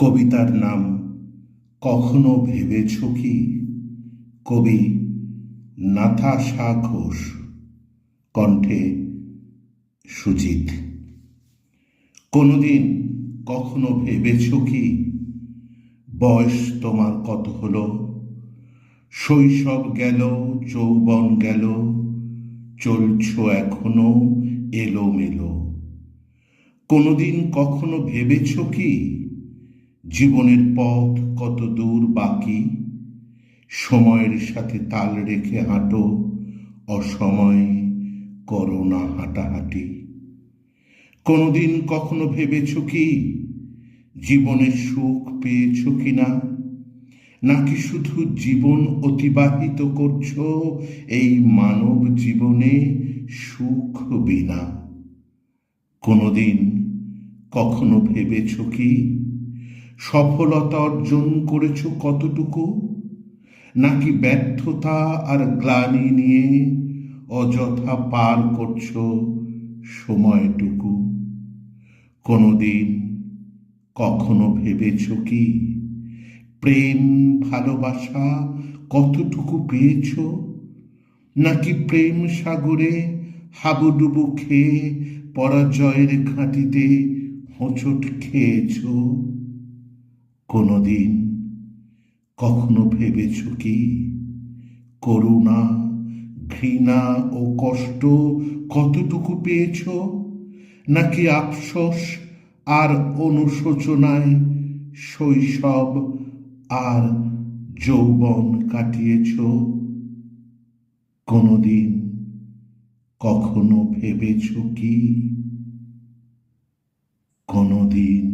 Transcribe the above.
কবিতার নাম কখনো ভেবেছ কি? কবি নাথা নাথাশা ঘোষ, কণ্ঠে সুজিত। কোনোদিন কখনো ভেবেছ কি? বয়স তোমার কত হলো? শৈশব গেল, যৌবন গেল, চলছ এখনও এলোমেলো। কোনোদিন কখনো ভেবেছ কি? জীবনের পথ কত দূর বাকি? সময়ের সাথে তাল রেখে হাঁটো, অসময়ে করো না হাঁটাহাঁটি। কোনোদিন কখনো ভেবেছ কি, জীবনের সুখ পেয়েছ কি না? নাকি শুধু জীবন অতিবাহিত করছ, এই মানব জীবনে সুখ বিনা? কোনোদিন কখনো ভেবেছ কি সফলতা অর্জন করেছ কতটুকু? নাকি ব্যর্থতা আর গ্লানি নিয়ে অযথা পার করছ সময়টুকু? কোনোদিন কখনো ভেবেছ কি প্রেম, ভালোবাসা কতটুকু পেয়েছ? নাকি প্রেম সাগরে হাবুডুবু খেয়ে পরাজয়ের ঘাঁটিতে হোঁচট খেয়েছ? কোনো দিন কখনো ভেবেছ কি? করুণা, ঘৃণা ও কষ্ট কতটুকু পেয়েছ? নাকি আফসোস আর অনুশোচনায় শৈশব আর যৌবন কাটিয়েছ? কোনোদিন কখনো ভেবেছ কি? কোনোদিন